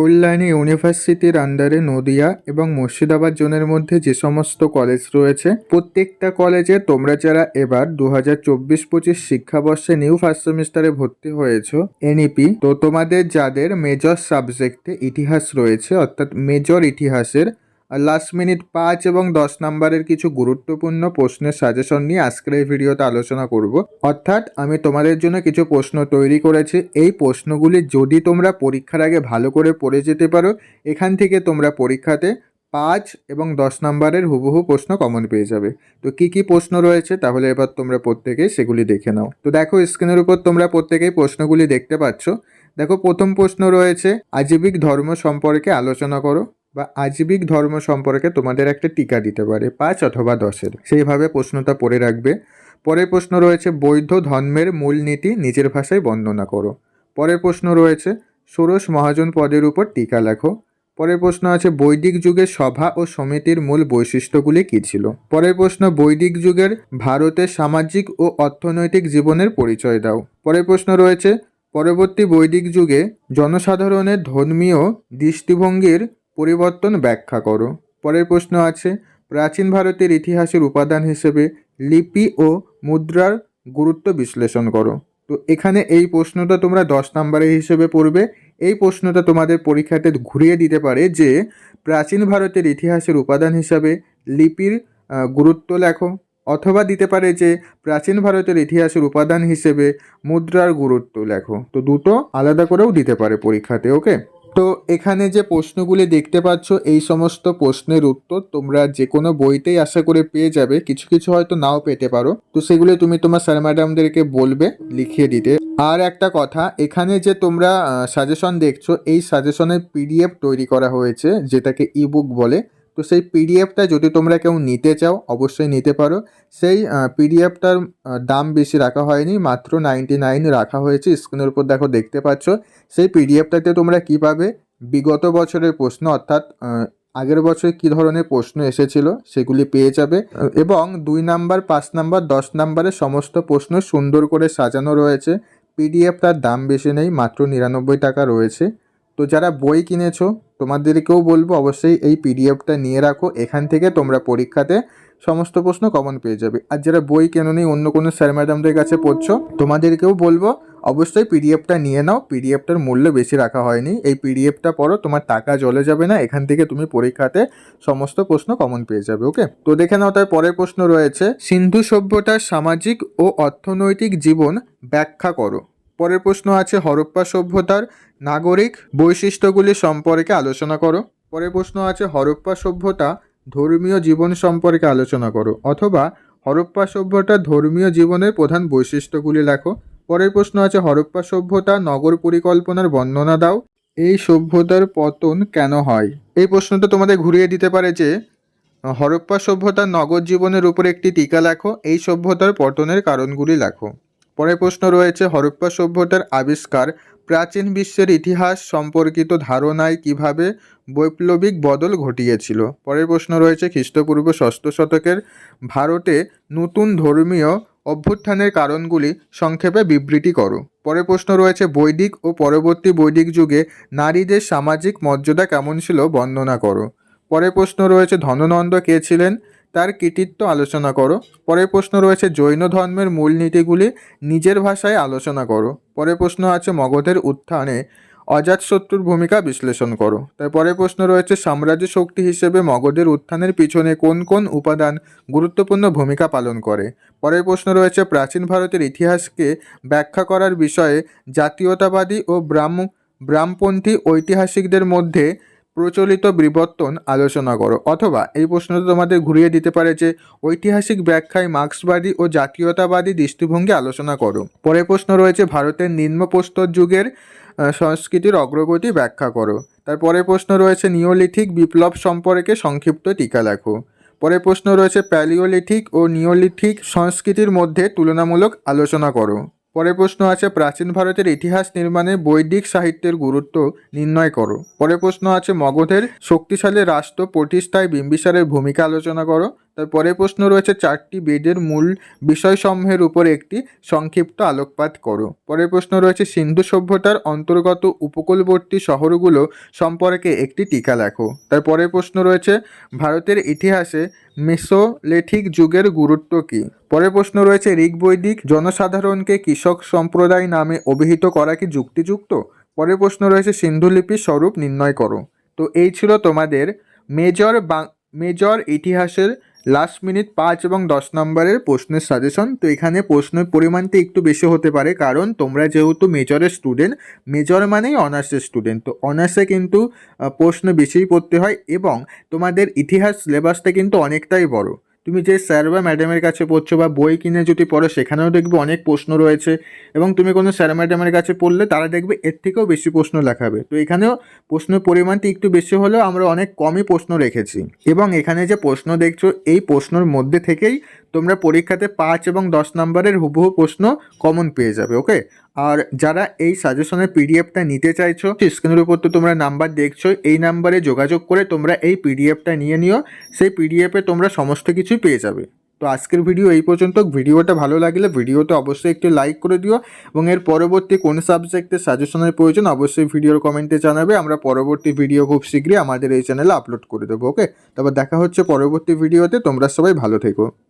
কল্যাণী ইউনিভার্সিটির আন্ডারে নদিয়া এবং মুর্শিদাবাদ জোনের মধ্যে যে সমস্ত কলেজ রয়েছে, প্রত্যেকটা কলেজে তোমরা যারা এবার দু হাজার চব্বিশ পঁচিশ শিক্ষাবর্ষে নিউ ফার্স্ট সেমিস্টারে ভর্তি হয়েছ এনইপি তো তোমাদের যাদের মেজর সাবজেক্টে ইতিহাস রয়েছে, অর্থাৎ মেজর ইতিহাসের লাস্ট মিনিট পাঁচ এবং দশ নাম্বারের কিছু গুরুত্বপূর্ণ প্রশ্নের সাজেশন নিয়ে আজকের এই ভিডিওতে আলোচনা করব। অর্থাৎ আমি তোমাদের জন্য কিছু প্রশ্ন তৈরি করেছি। এই প্রশ্নগুলি যদি তোমরা পরীক্ষার আগে ভালো করে পড়ে যেতে পারো, এখান থেকে তোমরা পরীক্ষাতে পাঁচ এবং দশ নাম্বারের হুবহু প্রশ্ন কমন পেয়ে যাবে। তো কি কি প্রশ্ন রয়েছে তাহলে এবার তোমরা প্রত্যেকেই সেগুলি দেখে নাও। তো দেখো স্ক্রিনের উপর তোমরা প্রত্যেকেই প্রশ্নগুলি দেখতে পাচ্ছ। দেখো প্রথম প্রশ্ন রয়েছে, আজীবিক ধর্ম সম্পর্কে আলোচনা করো। বা আজীবিক ধর্ম সম্পর্কে তোমাদের একটা টিকা দিতে পারে, পাঁচ অথবা দশের। সেইভাবে প্রশ্নটা পড়ে রাখবে। পরের প্রশ্ন রয়েছে, বৈধ ধর্মের মূলনীতি নিজের ভাষায় বর্ণনা করো। পরের প্রশ্ন রয়েছে, ষোড়শ মহাজন পদের উপর টিকা লেখো। পরের প্রশ্ন আছে, বৈদিক যুগের সভা ও সমিতির মূল বৈশিষ্ট্যগুলি কী ছিল? পরের প্রশ্ন, বৈদিক যুগের ভারতের সামাজিক ও অর্থনৈতিক জীবনের পরিচয় দাও। পরের প্রশ্ন রয়েছে, পরবর্তী বৈদিক যুগে জনসাধারণের ধর্মীয় দৃষ্টিভঙ্গির পরিবর্তন ব্যাখ্যা করো। পরের প্রশ্ন আছে, প্রাচীন ভারতের ইতিহাসের উপাদান হিসেবে লিপি ও মুদ্রার গুরুত্ব বিশ্লেষণ করো। তো এখানে এই প্রশ্নটা তোমরা দশ নম্বরের হিসেবে পড়বে। এই প্রশ্নটা তোমাদের পরীক্ষাতে ঘুরিয়ে দিতে পারে যে, প্রাচীন ভারতের ইতিহাসের উপাদান হিসাবে লিপির গুরুত্ব লেখো। অথবা দিতে পারে যে, প্রাচীন ভারতের ইতিহাসের উপাদান হিসেবে মুদ্রার গুরুত্ব লেখো। তো দুটো আলাদা করেও দিতে পারে পরীক্ষাতে, ওকে? তো এখানে যে প্রশ্নগুলি দেখতে পাচ্ছ, এই সমস্ত প্রশ্নের উত্তর তোমরা যে কোনো বইতেই আশা করে পেয়ে যাবে। কিছু কিছু হয়তো নাও পেতে পারো। তো সেগুলো তুমি তোমার স্যার ম্যাডামদেরকে বলবে, লিখিয়ে দিতে। আর একটা কথা, এখানে যে তোমরা সাজেশন দেখছ, এই সাজেশনের পিডিএফ তৈরি করা হয়েছে, যেটাকে ইবুক বলে। তো সেই পিডিএফটা যদি তোমরা কেউ নিতে চাও, অবশ্যই নিতে পারো। সেই পিডিএফটার দাম বেশি রাখা হয়নি, মাত্র নাইনটি নাইন রাখা হয়েছে। স্ক্রিনের উপর দেখো, দেখতে পাচ্ছ। সেই পিডিএফটাতে তোমরা কী পাবে? বিগত বছরের প্রশ্ন, অর্থাৎ আগের বছর কী ধরনের প্রশ্ন এসেছিল, সেগুলি পেয়ে যাবে। এবং দুই নাম্বার, পাঁচ নাম্বার, দশ নাম্বারের সমস্ত প্রশ্ন সুন্দর করে সাজানো রয়েছে। পিডিএফটার দাম বেশি নেই, মাত্র নিরানব্বই টাকা রয়েছে। তো যারা বই কিনেছো, তোমাদেরকেও বলব অবশ্যই এই পিডিএফটা নিয়ে রাখো। এখান থেকে তোমরা পরীক্ষাতে সমস্ত প্রশ্ন কমন পেয়ে যাবে। আর যারা বই কেননি, অন্য কোনো স্যার ম্যাডামদের কাছে পড়ছো, তোমাদেরকেও বলব অবশ্যই পিডিএফটা নিয়ে নাও। পিডিএফটার মূল্য বেশি রাখা হয়নি। এই পিডিএফটা পড়ো, তোমার টাকা জলে যাবে না। এখান থেকে তুমি পরীক্ষাতে সমস্ত প্রশ্ন কমন পেয়ে যাবে ওকে তো দেখে নাও, তার পরের প্রশ্ন রয়েছে, সিন্ধু সভ্যতার সামাজিক ও অর্থনৈতিক জীবন ব্যাখ্যা করো। পরের প্রশ্ন আছে, হরপ্পা সভ্যতার নাগরিক বৈশিষ্ট্যগুলি সম্পর্কে আলোচনা করো। পরের প্রশ্ন আছে, হরপ্পা সভ্যতা ধর্মীয় জীবন সম্পর্কে আলোচনা করো, অথবা হরপ্পা সভ্যতার ধর্মীয় জীবনের প্রধান বৈশিষ্ট্যগুলি লেখো। পরের প্রশ্ন আছে, হরপ্পা সভ্যতা নগর পরিকল্পনার বর্ণনা দাও, এই সভ্যতার পতন কেন হয়? এই প্রশ্নটা তোমাদের ঘুরিয়ে দিতে পারে যে, হরপ্পা সভ্যতার নগর জীবনের উপর একটি টিকা লেখো, এই সভ্যতার পতনের কারণগুলি লেখো। পরের প্রশ্ন রয়েছে, হরপ্পা সভ্যতার আবিষ্কার প্রাচীন বিশ্বের ইতিহাস সম্পর্কিত ধারণায় কীভাবে বৈপ্লবিক বদল ঘটিয়েছিল? পরের প্রশ্ন রয়েছে, খ্রিস্টপূর্ব ষষ্ঠ শতকের ভারতে নতুন ধর্মীয় অভ্যুত্থানের কারণগুলি সংক্ষেপে বিবৃতি করো। পরের প্রশ্ন রয়েছে, বৈদিক ও পরবর্তী বৈদিক যুগে নারীদের সামাজিক মর্যাদা কেমন ছিল বর্ণনা করো। পরের প্রশ্ন রয়েছে, ধননন্দ কে ছিলেন? তার কৃতিত্ব আলোচনা করো। পরের প্রশ্ন রয়েছে, জৈন ধর্মের মূলনীতিগুলি নিজের ভাষায় আলোচনা করো। পরের প্রশ্ন আছে, মগধের উত্থানে অজাতশত্রুর ভূমিকা বিশ্লেষণ করো। তারপরে প্রশ্ন রয়েছে, সাম্রাজ্য শক্তি হিসেবে মগধের উত্থানের পিছনে কোন কোন উপাদান গুরুত্বপূর্ণ ভূমিকা পালন করে? পরের প্রশ্ন রয়েছে, প্রাচীন ভারতের ইতিহাসকে ব্যাখ্যা করার বিষয়ে জাতীয়তাবাদী ও ব্রাহ্ম, ব্রাহ্মপন্থী ঐতিহাসিকদের মধ্যে প্রচলিত বিবর্তন আলোচনা করো। অথবা এই প্রশ্নটা তোমাদের ঘুরিয়ে দিতে পারে যে ঐতিহাসিক ব্যাখ্যায় মার্ক্সবাদী ও জাতীয়তাবাদী দৃষ্টিভঙ্গি আলোচনা করো। পরের প্রশ্ন রয়েছে, ভারতের নিম্নপ্রস্তর যুগের সংস্কৃতির অগ্রগতি ব্যাখ্যা করো। তারপরে প্রশ্ন রয়েছে, নিওলিথিক বিপ্লব সম্পর্কে সংক্ষিপ্ত টিকা লেখো। পরের প্রশ্ন রয়েছে, প্যালিওলিথিক ও নিওলিথিক সংস্কৃতির মধ্যে তুলনামূলক আলোচনা করো। পরের প্রশ্ন আছে, প্রাচীন ভারতের ইতিহাস নির্মাণে বৈদিক সাহিত্যের গুরুত্ব নির্ণয় করো। পরের প্রশ্ন আছে, মগধের শক্তিশালী রাষ্ট্র প্রতিষ্ঠায় বিম্বিসারের ভূমিকা আলোচনা করো। তারপরে প্রশ্ন রয়েছে, চারটি বেদের মূল বিষয়সমূহের উপর একটি সংক্ষিপ্ত আলোকপাত করো। পরের প্রশ্ন রয়েছে, সিন্ধু সভ্যতার অন্তর্গত উপকূলবর্তী শহরগুলো সম্পর্কে একটি টিকা লেখো। তারপরে প্রশ্ন রয়েছে, ভারতের ইতিহাসে মেসোলেথিক যুগের গুরুত্ব কী? পরের প্রশ্ন রয়েছে ঋগ বৈদিক জনসাধারণকে কৃষক সম্প্রদায় নামে অভিহিত করা কি যুক্তিযুক্ত? পরের প্রশ্ন রয়েছে সিন্ধুলিপির স্বরূপ নির্ণয় করো। তো এই ছিল তোমাদের মেজর বা মেজর ইতিহাসের লাস্ট মিনিট পাঁচ এবং দশ নম্বরের প্রশ্নের সাজেশন তো এখানে প্রশ্নের পরিমাণটা একটু বেশি হতে পারে, কারণ তোমরা যেহেতু মেজরের স্টুডেন্ট মেজর মানেই অনার্সের স্টুডেন্ট তো অনার্সে কিন্তু প্রশ্ন বেশিই পড়তে হয় এবং তোমাদের ইতিহাস সিলেবাসটা কিন্তু অনেকটাই বড়। তুমি যে স্যার বা ম্যাডামের কাছে পড়ছো বা বই কিনে যদি পড়ো, সেখানেও দেখবে অনেক প্রশ্ন রয়েছে। এবং তুমি কোনো স্যার ম্যাডামের কাছে পড়লে, তারা দেখবে এর থেকেও বেশি প্রশ্ন লেখাবে তো এখানেও প্রশ্নের পরিমাণটি একটু বেশি হলেও আমরা অনেক কমই প্রশ্ন রেখেছি। এবং এখানে যে প্রশ্ন দেখছ, এই প্রশ্নর মধ্যে থেকেই তোমরা পরীক্ষাতে পাঁচ এবং দশ নম্বরের হুবহু প্রশ্ন কমন পেয়ে যাবে ওকে আর যারা এই সাজেশনের পিডিএফটা নিতে চাইছো স্ক্রিনের উপর তো তোমরা নাম্বার দেখছ এই নাম্বারে যোগাযোগ করে তোমরা এই পিডিএফটা নিয়ে নিও, সেই পিডিএফে তোমরা সমস্ত কিছুই পেয়ে যাবে। তো আজকের ভিডিও এই পর্যন্ত, ভিডিওটা ভালো লাগলে ভিডিওটা অবশ্যই একটু লাইক করে দিও, এবং এর পরবর্তী কোন সাবজেক্টের সাজেশনের প্রয়োজন, অবশ্যই ভিডিওর কমেন্টে জানাবে, আমরা পরবর্তী ভিডিও খুব শীঘ্রই আমাদের এই চ্যানেলে আপলোড করে দেবো ওকে তারপর দেখা হচ্ছে পরবর্তী ভিডিওতে তোমরা সবাই ভালো থেকো।